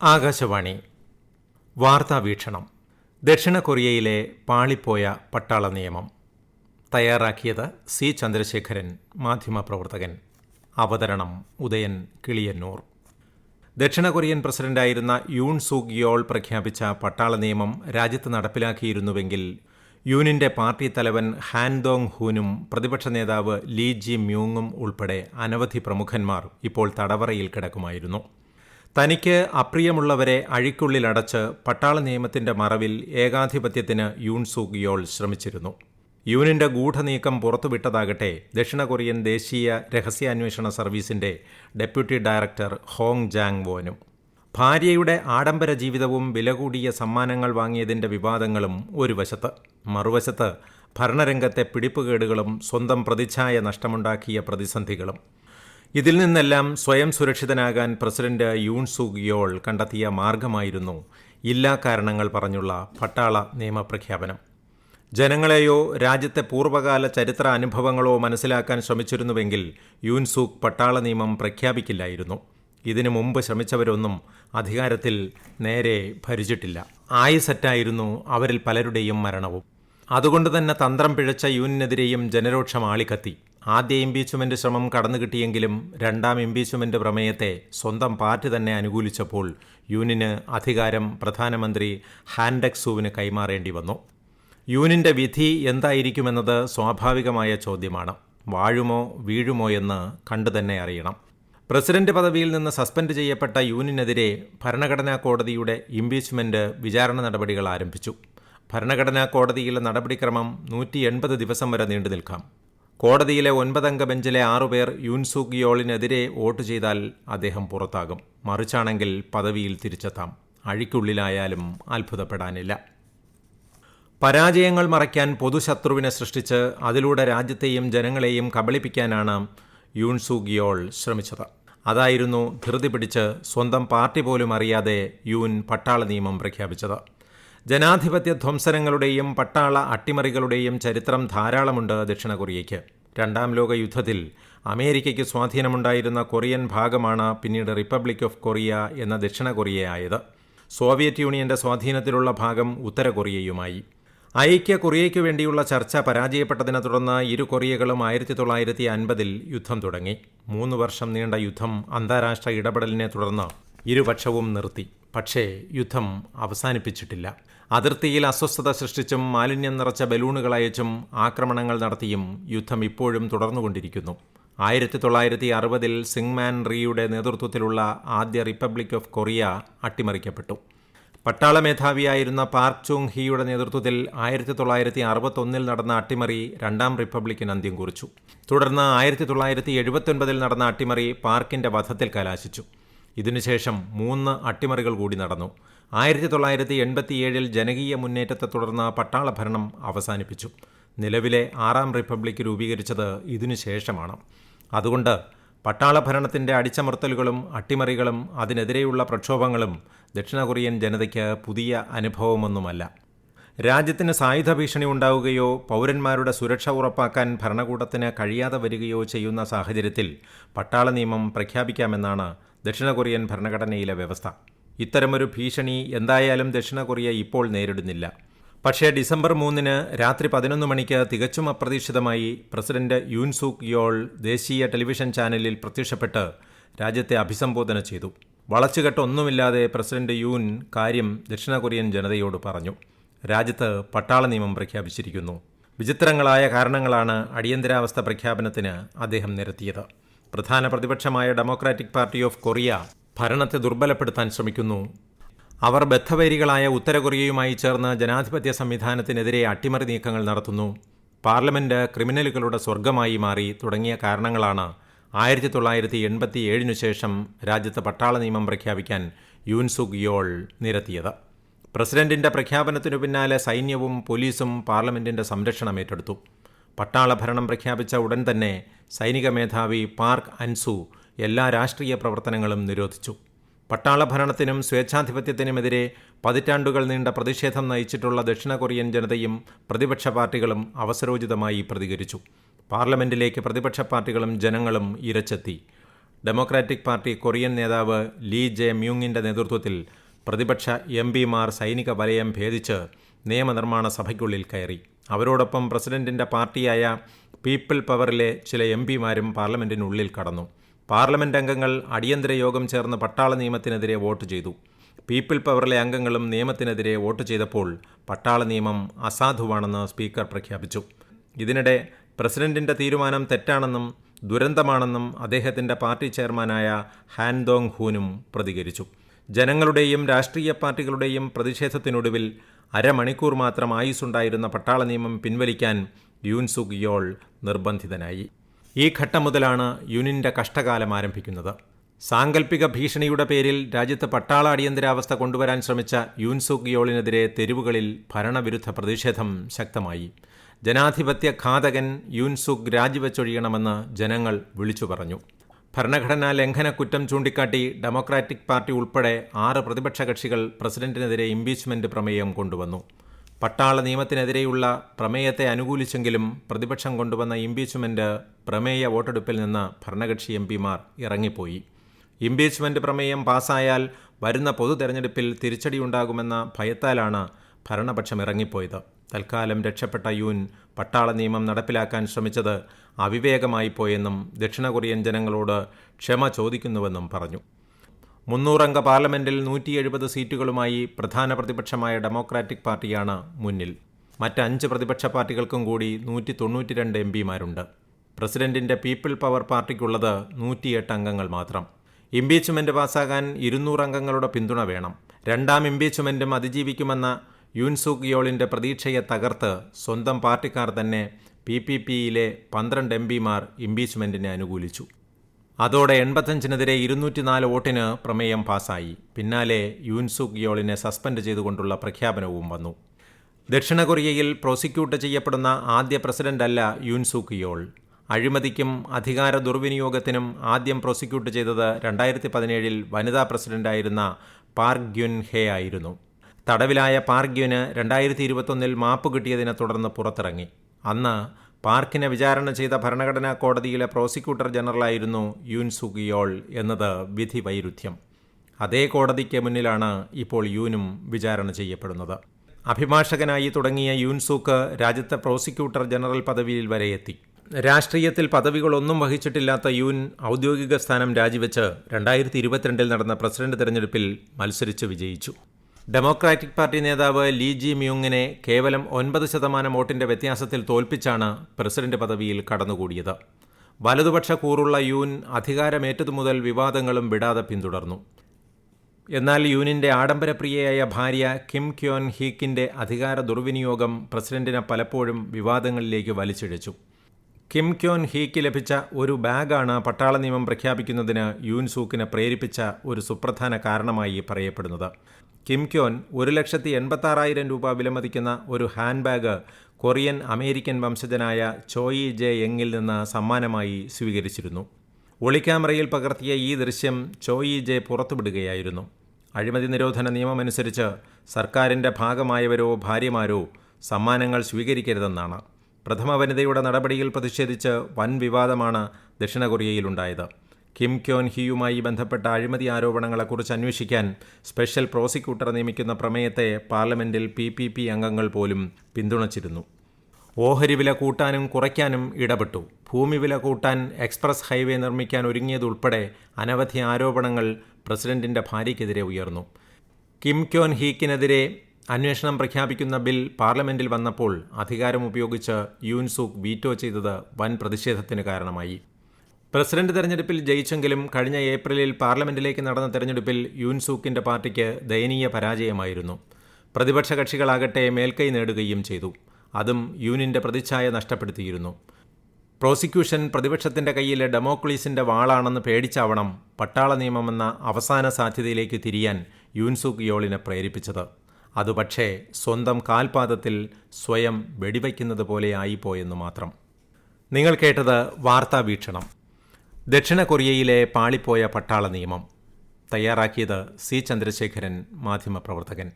ആകാശവാണി. വാർത്താ വീക്ഷണം. ദക്ഷിണ കൊറിയയിലെ പാളിപ്പോയ പട്ടാള നിയമം. തയ്യാറാക്കിയത് സി ചന്ദ്രശേഖരൻ മാധ്യമപ്രവർത്തകൻ. അവതരണം ഉദയൻ കിളിയന്നൂർ. ദക്ഷിണ കൊറിയൻ പ്രസിഡന്റായിരുന്ന യൂൺ സൂഗ് യോൾ പ്രഖ്യാപിച്ച പട്ടാള നിയമം രാജ്യത്ത് നടപ്പിലാക്കിയിരുന്നുവെങ്കിൽ യൂനിന്റെ പാർട്ടി തലവൻ ഹാൻ ദോങ് ഹൂനും പ്രതിപക്ഷ നേതാവ് ലീ ജി മ്യൂങ്ങും ഉൾപ്പെടെ അനവധി പ്രമുഖന്മാർ ഇപ്പോൾ തടവറയിൽ കിടക്കുമായിരുന്നു. തനിക്ക് അപ്രിയമുള്ളവരെ അഴിക്കുള്ളിലടച്ച് പട്ടാള നിയമത്തിന്റെ മറവിൽ ഏകാധിപത്യത്തിന് യൂൺ യോൾ ശ്രമിച്ചിരുന്നു. യൂനിന്റെ ഗൂഢനീക്കം പുറത്തുവിട്ടതാകട്ടെ ദക്ഷിണ കൊറിയൻ ദേശീയ രഹസ്യാന്വേഷണ സർവീസിന്റെ ഡെപ്യൂട്ടി ഡയറക്ടർ ഹോങ് ജാങ് വോനും. ഭാര്യയുടെ ആഡംബര ജീവിതവും വില കൂടിയ സമ്മാനങ്ങൾ വാങ്ങിയതിന്റെ വിവാദങ്ങളും ഒരു വശത്ത്. മറുവശത്ത് ഭരണരംഗത്തെ പിടിപ്പുകേടുകളും സ്വന്തം പ്രതിച്ഛായ നഷ്ടമുണ്ടാക്കിയ പ്രതിസന്ധികളും. ഇതിൽ നിന്നെല്ലാം സ്വയം സുരക്ഷിതനാകാൻ പ്രസിഡന്റ് യൂൺ സുഗ് യോൾ കണ്ടെത്തിയ മാർഗമായിരുന്നു ഇല്ലാ കാരണങ്ങൾ പറഞ്ഞുള്ള പട്ടാള നിയമപ്രഖ്യാപനം. ജനങ്ങളെയോ രാജ്യത്തെ പൂർവകാല ചരിത്ര അനുഭവങ്ങളോ മനസ്സിലാക്കാൻ ശ്രമിച്ചിരുന്നുവെങ്കിൽ യൂൻസൂക്ക് പട്ടാള നിയമം പ്രഖ്യാപിക്കില്ലായിരുന്നു. ഇതിനു മുമ്പ് ശ്രമിച്ചവരൊന്നും അധികാരത്തിൽ നേരെ ഭരിച്ചിട്ടില്ല. ആയുസറ്റായിരുന്നു അവരിൽ പലരുടെയും മരണവും. അതുകൊണ്ട് തന്നെ തന്ത്രം പിഴച്ച യൂനിനെതിരെയും ജനരോക്ഷം ആളിക്കത്തി. ആദ്യ ഇംപീച്ച്മെന്റ് ശ്രമം കടന്നുകിട്ടിയെങ്കിലും രണ്ടാം ഇംപീച്ച്മെന്റ് പ്രമേയത്തെ സ്വന്തം പാർട്ടി തന്നെ അനുകൂലിച്ചപ്പോൾ യൂനിന് അധികാരം പ്രധാനമന്ത്രി ഹാൻഡെക്സുവിന് കൈമാറേണ്ടി വന്നു. യൂനിന്റെ വിധി എന്തായിരിക്കുമെന്നത് സ്വാഭാവികമായ ചോദ്യമാണ്. വാഴുമോ വീഴുമോ എന്ന് കണ്ടുതന്നെ അറിയണം. പ്രസിഡന്റ് പദവിയിൽ നിന്ന് സസ്പെൻഡ് ചെയ്യപ്പെട്ട യൂനിനെതിരെ ഭരണഘടനാ കോടതിയുടെ ഇംപീച്ച്മെന്റ് വിചാരണ നടപടികൾ ആരംഭിച്ചു. ഭരണഘടനാ കോടതിയിലെ നടപടിക്രമം നൂറ്റി എൺപത് ദിവസം വരെ നീണ്ടു നിൽക്കാം. കോടതിയിലെ ഒൻപതംഗ ബെഞ്ചിലെ ആറുപേർ യൂൻസൂഗ് യോളിനെതിരെ വോട്ട് ചെയ്താൽ അദ്ദേഹം പുറത്താകും. മറിച്ചാണെങ്കിൽ പദവിയിൽ തിരിച്ചെത്താം. അഴിക്കുള്ളിലായാലും അത്ഭുതപ്പെടാനില്ല. പരാജയങ്ങൾ മറയ്ക്കാൻ പൊതുശത്രുവിനെ സൃഷ്ടിച്ച് അതിലൂടെ രാജ്യത്തെയും ജനങ്ങളെയും കബളിപ്പിക്കാനാണ് യൂൺ യോൾ ശ്രമിച്ചത്. അതായിരുന്നു ധൃതി പിടിച്ച് സ്വന്തം പാർട്ടി പോലും അറിയാതെ യൂൻ പട്ടാള നിയമം പ്രഖ്യാപിച്ചത്. ജനാധിപത്യ ധ്വംസനങ്ങളുടെയും പട്ടാള അട്ടിമറികളുടെയും ചരിത്രം ധാരാളമുണ്ട് ദക്ഷിണ കൊറിയയ്ക്ക്. രണ്ടാം ലോക യുദ്ധത്തിൽ അമേരിക്കയ്ക്ക് സ്വാധീനമുണ്ടായിരുന്ന കൊറിയൻ ഭാഗമാണ് പിന്നീട് റിപ്പബ്ലിക് ഓഫ് കൊറിയ എന്ന ദക്ഷിണ കൊറിയയായത്. സോവിയറ്റ് യൂണിയന്റെ സ്വാധീനത്തിലുള്ള ഭാഗം ഉത്തര കൊറിയയുമായി. ഐക്യ കൊറിയയ്ക്കു വേണ്ടിയുള്ള ചർച്ച പരാജയപ്പെട്ടതിനെ തുടർന്ന് ഇരു കൊറിയകളും ആയിരത്തി തൊള്ളായിരത്തി അൻപതിൽ യുദ്ധം തുടങ്ങി. മൂന്ന് വർഷം നീണ്ട യുദ്ധം അന്താരാഷ്ട്ര ഇടപെടലിനെ തുടർന്ന് ഇരുപക്ഷവും നിർത്തി. പക്ഷേ യുദ്ധം അവസാനിപ്പിച്ചിട്ടില്ല. അതിർത്തിയിൽ അസ്വസ്ഥത സൃഷ്ടിച്ചും മാലിന്യം നിറച്ച ബലൂണുകൾ അയച്ചും ആക്രമണങ്ങൾ നടത്തിയും യുദ്ധം ഇപ്പോഴും തുടർന്നുകൊണ്ടിരിക്കുന്നു. ആയിരത്തി തൊള്ളായിരത്തി അറുപതിൽ സിങ്മാൻ റീയുടെ നേതൃത്വത്തിലുള്ള ആദ്യ റിപ്പബ്ലിക് ഓഫ് കൊറിയ അട്ടിമറിക്കപ്പെട്ടു. പട്ടാള മേധാവിയായിരുന്ന പാർക്ക് ചുങ് ഹിയുടെ നേതൃത്വത്തിൽ ആയിരത്തി തൊള്ളായിരത്തി അറുപത്തൊന്നിൽ നടന്ന അട്ടിമറി രണ്ടാം റിപ്പബ്ലിക്കിന് അന്ത്യം കുറിച്ചു. തുടർന്ന് ആയിരത്തി തൊള്ളായിരത്തി എഴുപത്തൊൻപതിൽ നടന്ന അട്ടിമറി പാർക്കിന്റെ വധത്തിൽ കലാശിച്ചു. ഇതിനുശേഷം മൂന്ന് അട്ടിമറികൾ കൂടി നടന്നു. ആയിരത്തി തൊള്ളായിരത്തി എൺപത്തിയേഴിൽ ജനകീയ മുന്നേറ്റത്തെ തുടർന്ന് പട്ടാള ഭരണം അവസാനിപ്പിച്ചു. നിലവിലെ ആറാം റിപ്പബ്ലിക് രൂപീകരിച്ചത് ഇതിനുശേഷമാണ് അതുകൊണ്ട് പട്ടാള ഭരണത്തിന്റെ അടിച്ചമർത്തലുകളും അട്ടിമറികളും അതിനെതിരെയുള്ള പ്രക്ഷോഭങ്ങളും ദക്ഷിണ കൊറിയൻ ജനതയ്ക്ക് പുതിയ അനുഭവമൊന്നുമല്ല. രാജ്യത്തിന് സായുധ ഭീഷണി ഉണ്ടാവുകയോ പൗരന്മാരുടെ സുരക്ഷ ഉറപ്പാക്കാൻ ഭരണകൂടത്തിന് കഴിയാതെ വരികയോ ചെയ്യുന്ന സാഹചര്യത്തിൽ പട്ടാള നിയമം പ്രഖ്യാപിക്കാമെന്നാണ് ദക്ഷിണ കൊറിയൻ ഭരണഘടനയിലെ വ്യവസ്ഥ. ഇത്തരമൊരു ഭീഷണി എന്തായാലും ദക്ഷിണ കൊറിയ ഇപ്പോൾ നേരിടുന്നില്ല. പക്ഷേ ഡിസംബർ മൂന്നിന് രാത്രി പതിനൊന്ന് മണിക്ക് തികച്ചും അപ്രതീക്ഷിതമായി പ്രസിഡന്റ് യൂൻസൂക് യോൾ ദേശീയ ടെലിവിഷൻ ചാനലിൽ പ്രത്യക്ഷപ്പെട്ട് രാജ്യത്തെ അഭിസംബോധന ചെയ്തു. വളച്ചുകെട്ടൊന്നുമില്ലാതെ പ്രസിഡന്റ് യൂൻ കാര്യം ദക്ഷിണ കൊറിയൻ ജനതയോട് പറഞ്ഞു. രാജ്യത്ത് പട്ടാള നിയമം പ്രഖ്യാപിച്ചിരിക്കുന്നു. വിചിത്രങ്ങളായ കാരണങ്ങളാണ് അടിയന്തരാവസ്ഥ പ്രഖ്യാപനത്തിന് അദ്ദേഹം നിരത്തിയത്. പ്രധാന പ്രതിപക്ഷമായ ഡെമോക്രാറ്റിക് പാർട്ടി ഓഫ് കൊറിയ ഭരണത്തെ ദുർബലപ്പെടുത്താൻ ശ്രമിക്കുന്നു. അവർ ബദ്ധവൈരികളായ ഉത്തര കൊറിയയുമായി ചേർന്ന് ജനാധിപത്യ സംവിധാനത്തിനെതിരെ അട്ടിമറി നീക്കങ്ങൾ നടത്തുന്നു. പാർലമെന്റ് ക്രിമിനലുകളുടെ സ്വർഗമായി മാറി തുടങ്ങിയ കാരണങ്ങളാണ് ആയിരത്തി തൊള്ളായിരത്തി എൺപത്തി ഏഴിനു ശേഷം രാജ്യത്ത് പട്ടാള നിയമം പ്രഖ്യാപിക്കാൻ യൂൻസുക് യോൾ നിരത്തിയത്. പ്രസിഡന്റിന്റെ പ്രഖ്യാപനത്തിനു പിന്നാലെ സൈന്യവും പോലീസും പാർലമെന്റിന്റെ സംരക്ഷണം ഏറ്റെടുത്തു. പട്ടാള ഭരണം പ്രഖ്യാപിച്ച ഉടൻ തന്നെ സൈനിക മേധാവി പാർക്ക് അൻസു എല്ലാ രാഷ്ട്രീയ പ്രവർത്തനങ്ങളും നിരോധിച്ചു. പട്ടാള ഭരണത്തിനും സ്വേച്ഛാധിപത്യത്തിനുമെതിരെ പതിറ്റാണ്ടുകൾ നീണ്ട പ്രതിഷേധം നയിച്ചിട്ടുള്ള ദക്ഷിണ കൊറിയൻ ജനതയും പ്രതിപക്ഷ പാർട്ടികളും അവസരോചിതമായി പ്രതികരിച്ചു. പാർലമെന്റിലേക്ക് പ്രതിപക്ഷ പാർട്ടികളും ജനങ്ങളും ഇരച്ചെത്തി. ഡെമോക്രാറ്റിക് പാർട്ടി കൊറിയൻ നേതാവ് ലീ ജെ മ്യൂങ്ങിന്റെ നേതൃത്വത്തിൽ പ്രതിപക്ഷ എം പിമാർ സൈനിക വലയം ഭേദിച്ച് നിയമനിർമ്മാണ സഭയ്ക്കുള്ളിൽ കയറി. അവരോടൊപ്പം പ്രസിഡന്റിന്റെ പാർട്ടിയായ പീപ്പിൾ പവറിലെ ചില എം പിമാരും പാർലമെന്റിനുള്ളിൽ കടന്നു. പാർലമെന്റ് അംഗങ്ങൾ അടിയന്തര യോഗം ചേർന്ന് പട്ടാള നിയമത്തിനെതിരെ വോട്ട് ചെയ്തു. പീപ്പിൾ പവറിലെ അംഗങ്ങളും നിയമത്തിനെതിരെ വോട്ട് ചെയ്തപ്പോൾ പട്ടാള നിയമം അസാധുവാണെന്ന് സ്പീക്കർ പ്രഖ്യാപിച്ചു. ഇതിനിടെ പ്രസിഡന്റിന്റെ തീരുമാനം തെറ്റാണെന്നും ദുരന്തമാണെന്നും അദ്ദേഹത്തിന്റെ പാർട്ടി ചെയർമാനായ ഹാൻ ദോങ് ഹൂനും പ്രതികരിച്ചു. ജനങ്ങളുടെയും രാഷ്ട്രീയ പാർട്ടികളുടെയും പ്രതിഷേധത്തിനൊടുവിൽ അരമണിക്കൂർ മാത്രം ആയുസ്സുണ്ടായിരുന്ന പട്ടാള നിയമം പിൻവലിക്കാൻ യൂൻസുക് യോൾ നിർബന്ധിതനായി. ഈ ഘട്ടം മുതലാണ് യുനിന്റെ കഷ്ടകാലം ആരംഭിക്കുന്നത്. സാങ്കല്പിക ഭീഷണിയുടെ പേരിൽ രാജ്യത്ത് പട്ടാള അടിയന്തരാവസ്ഥ കൊണ്ടുവരാൻ ശ്രമിച്ച യൂൻസുക് യോളിനെതിരെ തെരുവുകളിൽ ഭരണവിരുദ്ധ പ്രതിഷേധം ശക്തമായി. ജനാധിപത്യ ഘാതകൻ യൂൻസുക് രാജിവെച്ചൊഴിയണമെന്ന് ജനങ്ങൾ വിളിച്ചു പറഞ്ഞു ഭരണഘടനാ ലംഘന കുറ്റം ചൂണ്ടിക്കാട്ടി ഡെമോക്രാറ്റിക് പാർട്ടി ഉൾപ്പെടെ ആറ് പ്രതിപക്ഷ കക്ഷികൾ പ്രസിഡന്റിനെതിരെ ഇംപീച്ച്മെന്റ് പ്രമേയം കൊണ്ടുവന്നു. പട്ടാള നിയമത്തിനെതിരെയുള്ള പ്രമേയത്തെ അനുകൂലിച്ചെങ്കിലും പ്രതിപക്ഷം കൊണ്ടുവന്ന ഇംപീച്ച്മെന്റ് പ്രമേയ വോട്ടെടുപ്പിൽ നിന്ന് ഭരണകക്ഷി എം പിമാർ ഇറങ്ങിപ്പോയി. ഇംപീച്ച്മെന്റ് പ്രമേയം പാസായാൽ വരുന്ന പൊതു തെരഞ്ഞെടുപ്പിൽ തിരിച്ചടിയുണ്ടാകുമെന്ന ഭയത്താലാണ് ഭരണപക്ഷം ഇറങ്ങിപ്പോയത്. തൽക്കാലം രക്ഷപ്പെട്ട യൂൻ പട്ടാള നിയമം നടപ്പിലാക്കാൻ ശ്രമിച്ചത് അവിവേകമായി പോയെന്നും ദക്ഷിണ കൊറിയൻ ജനങ്ങളോട് ക്ഷമ ചോദിക്കുന്നുവെന്നും പറഞ്ഞു. മുന്നൂറംഗ പാർലമെന്റിൽ നൂറ്റി എഴുപത് സീറ്റുകളുമായി പ്രധാന പ്രതിപക്ഷമായ ഡെമോക്രാറ്റിക് പാർട്ടിയാണ് മുന്നിൽ. മറ്റ് അഞ്ച് പ്രതിപക്ഷ പാർട്ടികൾക്കും കൂടി നൂറ്റി തൊണ്ണൂറ്റിരണ്ട് എം പിമാരുണ്ട്. പ്രസിഡന്റിന്റെ പീപ്പിൾ പവർ പാർട്ടിക്കുള്ളത് നൂറ്റിയെട്ട് അംഗങ്ങൾ മാത്രം. ഇംപീച്ച്മെന്റ് പാസ്സാകാൻ ഇരുന്നൂറ് അംഗങ്ങളുടെ പിന്തുണ വേണം. രണ്ടാം ഇംപീച്ച്മെന്റും അതിജീവിക്കുമെന്ന യുൻസുക് യോളിന്റെ പ്രതീക്ഷയെ തകർത്ത് സ്വന്തം പാർട്ടിക്കാർ തന്നെ പി പി പിയിലെ പന്ത്രണ്ട് എം പിമാർ ഇംപീച്ച്മെന്റിനെ അനുകൂലിച്ചു. അതോടെ എൺപത്തഞ്ചിനെതിരെ ഇരുന്നൂറ്റിനാല് വോട്ടിന് പ്രമേയം പാസായി. പിന്നാലെ യൂൻസുക് യോളിനെ സസ്പെൻഡ് ചെയ്തുകൊണ്ടുള്ള പ്രഖ്യാപനവും വന്നു. ദക്ഷിണ കൊറിയയിൽ പ്രോസിക്യൂട്ട് ചെയ്യപ്പെടുന്ന ആദ്യ പ്രസിഡന്റല്ല യൂൻസുക് യോൾ അഴിമതിക്കും അധികാര ദുർവിനിയോഗത്തിനും ആദ്യം പ്രോസിക്യൂട്ട് ചെയ്തത് രണ്ടായിരത്തി പതിനേഴിൽ വനിതാ പ്രസിഡന്റായിരുന്ന പാർക്ക് ഗ്യുൻ ഹേ ആയിരുന്നു. തടവിലായ പാർക്ക് ഗ്യുന് രണ്ടായിരത്തി ഇരുപത്തൊന്നിൽ മാപ്പ് കിട്ടിയതിനെ തുടർന്ന് പുറത്തിറങ്ങി. അന്ന് പാർക്കിനെ വിചാരണ ചെയ്ത ഭരണഘടനാ കോടതിയിലെ പ്രോസിക്യൂട്ടർ ജനറലായിരുന്നു യൂൻ സുഗിയോൾ എന്നത് വിധി വൈരുദ്ധ്യം. അതേ കോടതിക്ക് മുന്നിലാണ് ഇപ്പോൾ യൂനും വിചാരണ ചെയ്യപ്പെടുന്നത്. അഭിഭാഷകനായി തുടങ്ങിയ യൂൻസൂക്ക് രാജ്യത്തെ പ്രോസിക്യൂട്ടർ ജനറൽ പദവിയിൽ വരെ എത്തി. രാഷ്ട്രീയത്തിൽ പദവികളൊന്നും വഹിച്ചിട്ടില്ലാത്ത യൂൻ ഔദ്യോഗിക സ്ഥാനം രാജിവെച്ച് രണ്ടായിരത്തി ഇരുപത്തിരണ്ടിൽ നടന്ന പ്രസിഡന്റ് തെരഞ്ഞെടുപ്പിൽ മത്സരിച്ച് വിജയിച്ചു. ഡെമോക്രാറ്റിക് പാർട്ടി നേതാവ് ലീ ജി മ്യൂങ്ങിനെ കേവലം ഒൻപത് ശതമാനം വോട്ടിന്റെ വ്യത്യാസത്തിൽ തോൽപ്പിച്ചാണ് പ്രസിഡന്റ് പദവിയിൽ കടന്നുകൂടിയത്. വലതുപക്ഷ കൂറുള്ള യൂൻ അധികാരമേറ്റതു മുതൽ വിവാദങ്ങളും വിടാതെ പിന്തുടർന്നു. എന്നാൽ യൂനിന്റെ ആഡംബരപ്രിയയായ ഭാര്യ കിം ക്യോൻ ഹീക്കിന്റെ അധികാര ദുർവിനിയോഗം പ്രസിഡന്റിനെ പലപ്പോഴും വിവാദങ്ങളിലേക്ക് വലിച്ചിഴച്ചു. കിം ക്യോൻ ഹീക്ക് ലഭിച്ച ഒരു ബാഗാണ് പട്ടാള നിയമം പ്രഖ്യാപിക്കുന്നതിന് യൂൻസൂക്കിനെ പ്രേരിപ്പിച്ച ഒരു സുപ്രധാന കാരണമായി പറയപ്പെടുന്നത്. കിം ക്യോൻ ഒരു ലക്ഷത്തി എൺപത്താറായിരം രൂപ വിലമതിക്കുന്ന ഒരു ഹാൻഡ് ബാഗ് കൊറിയൻ അമേരിക്കൻ വംശജനായ ചോയി ജെ യങ്ങിൽ നിന്ന് സമ്മാനമായി സ്വീകരിച്ചിരുന്നു. ഒളിക്യാമറയിൽ പകർത്തിയ ഈ ദൃശ്യം ചോയി ജെ പുറത്തുവിടുകയായിരുന്നു. അഴിമതി നിരോധന നിയമമനുസരിച്ച് സർക്കാരിന്റെ ഭാഗമായവരോ ഭാര്യമാരോ സമ്മാനങ്ങൾ സ്വീകരിക്കരുതെന്നാണ്. പ്രഥമ വനിതയുടെ നടപടിയിൽ പ്രതിഷേധിച്ച് വൻ വിവാദമാണ് ദക്ഷിണ കൊറിയയിലുണ്ടായത്. കിം ക്യോൻ ഹിയുമായി ബന്ധപ്പെട്ട അഴിമതി ആരോപണങ്ങളെക്കുറിച്ച് അന്വേഷിക്കാൻ സ്പെഷ്യൽ പ്രോസിക്യൂട്ടർ നിയമിക്കുന്ന പ്രമേയത്തെ പാർലമെന്റിൽ പി പി പി അംഗങ്ങൾ പോലും പിന്തുണച്ചിരുന്നു. ഓഹരി വില കൂട്ടാനും കുറയ്ക്കാനും ഇടപെട്ടു. ഭൂമി വില കൂട്ടാൻ എക്സ്പ്രസ് ഹൈവേ നിർമ്മിക്കാൻ ഒരുങ്ങിയതുൾപ്പെടെ അനവധി ആരോപണങ്ങൾ പ്രസിഡന്റിന്റെ ഭാര്യയ്ക്കെതിരെ ഉയർന്നു. കിം ക്യോൻ ഹീക്കിനെതിരെ അന്വേഷണം പ്രഖ്യാപിക്കുന്ന ബിൽ പാർലമെന്റിൽ വന്നപ്പോൾ അധികാരം ഉപയോഗിച്ച് യൂൻസൂക്ക് വീറ്റോ ചെയ്തത് വൻ പ്രതിഷേധത്തിന് കാരണമായി. പ്രസിഡന്റ് തെരഞ്ഞെടുപ്പിൽ ജയിച്ചെങ്കിലും കഴിഞ്ഞ ഏപ്രിലിൽ പാർലമെന്റിലേക്ക് നടന്ന തെരഞ്ഞെടുപ്പിൽ യൂൻസൂക്കിന്റെ പാർട്ടിക്ക് ദയനീയ പരാജയമായിരുന്നു. പ്രതിപക്ഷ കക്ഷികളാകട്ടെ മേൽക്കൈ നേടുകയും ചെയ്തു. അതും യൂനിന്റെ പ്രതിച്ഛായ നഷ്ടപ്പെടുത്തിയിരുന്നു. പ്രോസിക്യൂഷൻ പ്രതിപക്ഷത്തിന്റെ കയ്യിലെ ഡെമോക്ലീസിന്റെ വാളാണെന്ന് പേടിച്ചാവണം പട്ടാള നിയമമെന്ന അവസാന സാധ്യതയിലേക്ക് തിരിയാൻ യൂൻസുക് യോളിനെ പ്രേരിപ്പിച്ചത്. അത് പക്ഷേ സ്വന്തം കാൽപാദത്തിൽ സ്വയം വെടിവയ്ക്കുന്നത് പോലെ ആയിപ്പോയെന്ന് മാത്രം. നിങ്ങൾ കേട്ടത് വാർത്താ വീക്ഷണം. ദക്ഷിണ കൊറിയയിലെ പാളിപ്പോയ പട്ടാള നിയമം. തയ്യാറാക്കിയത് സി. ചന്ദ്രശേഖരൻ മാധ്യമപ്രവർത്തകൻ.